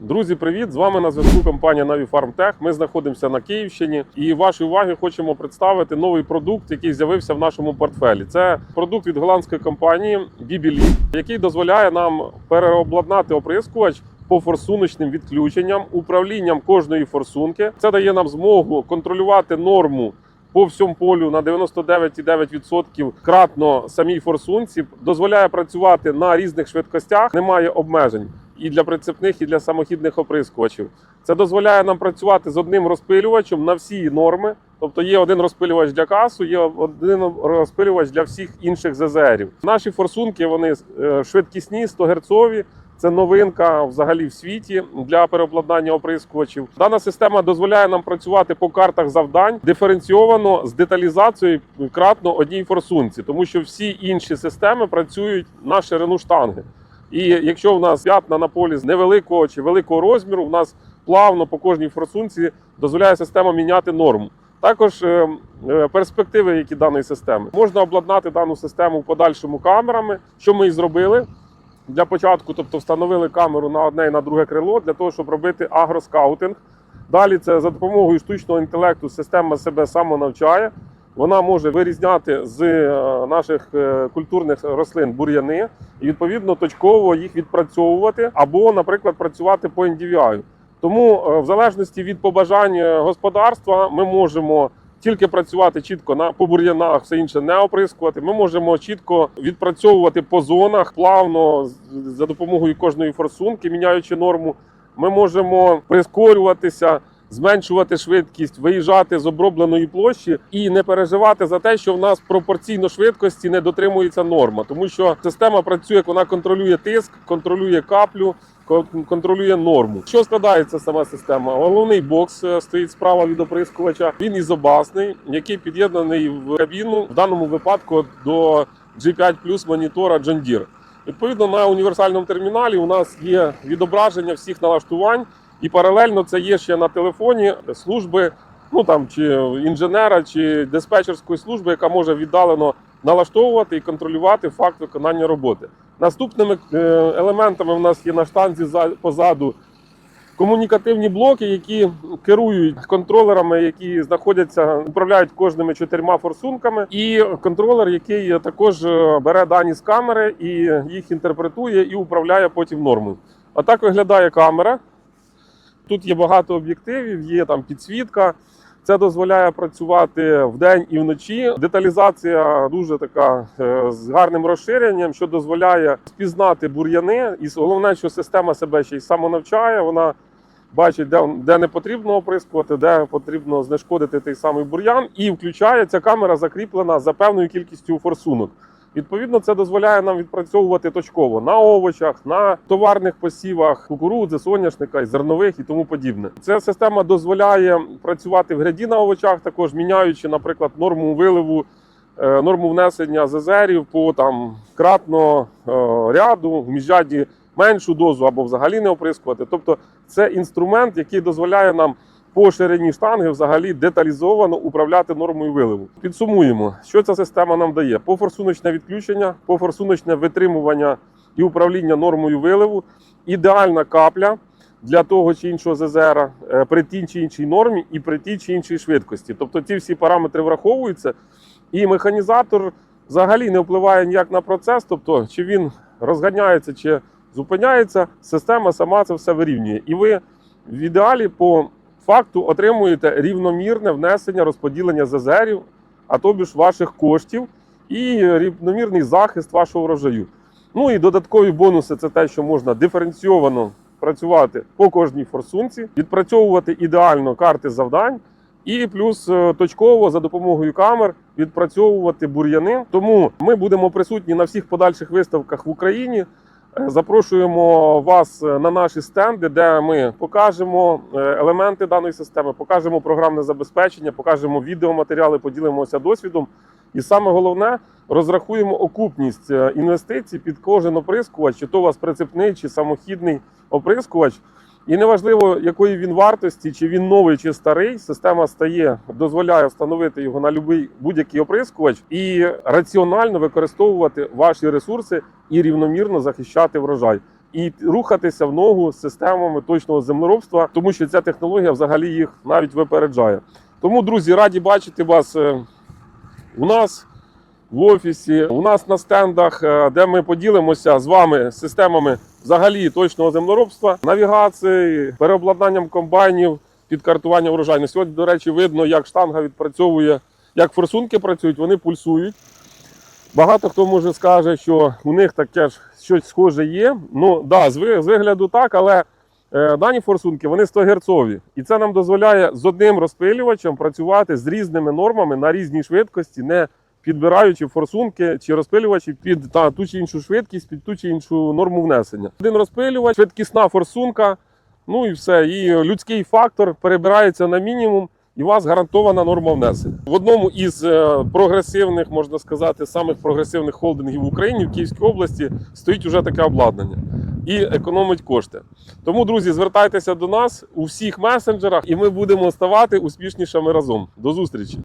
Друзі, привіт! З вами на зв'язку компанія Navifarm Ми знаходимося на Київщині і вашій увазі хочемо представити новий продукт, який з'явився в нашому портфелі. Це продукт від голландської компанії Bibili, який дозволяє нам переобладнати оприскувач по форсуночним відключенням, управлінням кожної форсунки. Це дає нам змогу контролювати норму. По всьому полю на 99,9% кратно самій форсунці дозволяє працювати на різних швидкостях, немає обмежень і для прицепних, і для самохідних оприскувачів. Це дозволяє нам працювати з одним розпилювачем на всі норми. Тобто є один розпилювач для касу, є один розпилювач для всіх інших ЗЗРів. Наші форсунки вони е, швидкісні, 100 герцові. Це новинка взагалі в світі для переобладнання оприскувачів. Дана система дозволяє нам працювати по картах завдань диференційовано з деталізацією кратно одній форсунці, тому що всі інші системи працюють на ширину штанги. І якщо в нас п'ятна на полі з невеликого чи великого розміру, в нас плавно по кожній форсунці дозволяє система міняти норму. Також е, е, перспективи, які даної системи можна обладнати дану систему в подальшому камерами, що ми і зробили. Для початку, тобто встановили камеру на одне і на друге крило для того, щоб робити агроскаутинг. Далі це за допомогою штучного інтелекту система себе самонавчає. Вона може вирізняти з е, наших е, культурних рослин бур'яни і відповідно точково їх відпрацьовувати або, наприклад, працювати по NDVI. Тому, е, в залежності від побажань господарства, ми можемо тільки працювати чітко на по бур'янах, все інше не оприскувати. Ми можемо чітко відпрацьовувати по зонах плавно за допомогою кожної форсунки, міняючи норму. Ми можемо прискорюватися, зменшувати швидкість, виїжджати з обробленої площі і не переживати за те, що в нас пропорційно швидкості не дотримується норма, тому що система працює, вона контролює тиск, контролює каплю. кон- Контролює норму. Що складається сама система? Головний бокс е, стоїть справа від оприскувача. Він ізобасний, який під'єднаний в кабіну, в даному випадку до G5 Plus монітора John Deere. Відповідно, на універсальному терміналі у нас є відображення всіх налаштувань, і паралельно це є ще на телефоні служби, ну там чи інженера, чи диспетчерської служби, яка може віддалено налаштовувати і контролювати факт виконання роботи. Наступними е, елементами в нас є на штанзі за- позаду комунікативні блоки, які керують контролерами, які знаходяться, управляють кожними чотирма форсунками, і контролер, який також е, бере дані з камери і їх інтерпретує і управляє потім нормою. А так виглядає камера. Тут є багато об'єктивів, є там підсвітка. Це дозволяє працювати вдень і вночі. Деталізація дуже така е, з гарним розширенням, що дозволяє спізнати бур'яни. І головне, що система себе ще й самонавчає. Вона бачить, де, де не потрібно оприскувати, де потрібно знешкодити той самий бур'ян, і включає ця камера закріплена за певною кількістю форсунок. Відповідно, це дозволяє нам відпрацьовувати точково на овочах, на товарних посівах, кукурудзи, соняшника, зернових і тому подібне. Ця система дозволяє працювати в гряді на овочах, також міняючи, наприклад, норму виливу, е, норму внесення зезерів по там кратно е, ряду, в міжряді меншу дозу або взагалі не оприскувати. Тобто, це інструмент, який дозволяє нам по ширині штанги взагалі деталізовано управляти нормою виливу. Підсумуємо, що ця система нам дає: пофорсуночне відключення, пофорсуночне витримування і управління нормою виливу, ідеальна капля для того чи іншого ЗЗР е, при тій чи іншій нормі і при тій чи іншій швидкості. Тобто ці всі параметри враховуються, і механізатор взагалі не впливає ніяк на процес, тобто чи він розганяється, чи зупиняється, система сама це все вирівнює. І ви в ідеалі по факту отримуєте рівномірне внесення розподілення ЗЗРів, а тобі ж ваших коштів, і рівномірний захист вашого врожаю. Ну і додаткові бонуси це те, що можна диференційовано працювати по кожній форсунці, відпрацьовувати ідеально карти завдань. І плюс е, точково за допомогою камер відпрацьовувати бур'яни. Тому ми будемо присутні на всіх подальших виставках в Україні. Запрошуємо вас е, на наші стенди, де ми покажемо е, елементи даної системи, покажемо програмне забезпечення, покажемо відеоматеріали, поділимося досвідом. І саме головне, розрахуємо окупність е, інвестицій під кожен оприскувач, чи то у вас прицепний, чи самохідний оприскувач. І неважливо, якої він вартості, чи він новий, чи старий, система стає, дозволяє встановити його на будь-який оприскувач і раціонально використовувати ваші ресурси і рівномірно захищати врожай. і рухатися в ногу з системами точного землеробства, тому що ця технологія взагалі їх навіть випереджає. Тому, друзі, раді бачити вас е, у нас в офісі, у нас на стендах, е, де ми поділимося з вами системами взагалі точного землеробства, навігації, переобладнанням комбайнів, підкартування врожайності. Сьогодні, до речі, видно, як штанга відпрацьовує, як форсунки працюють, вони пульсують. Багато хто може скаже, що у них таке ж щось схоже є. Ну да, з вигляду так, але е, дані форсунки вони 100 герцові. І це нам дозволяє з одним розпилювачем працювати з різними нормами на різній швидкості, не підбираючи форсунки чи розпилювачі під та, ту чи іншу швидкість, під ту чи іншу норму внесення. Один розпилювач, швидкісна форсунка, ну і все. І людський фактор перебирається на мінімум. І у вас гарантована норма внесення. В одному із е, прогресивних, можна сказати, самих прогресивних холдингів в Україні в Київській області стоїть уже таке обладнання і економить кошти. Тому, друзі, звертайтеся до нас у всіх месенджерах, і ми будемо ставати успішнішими разом. До зустрічі!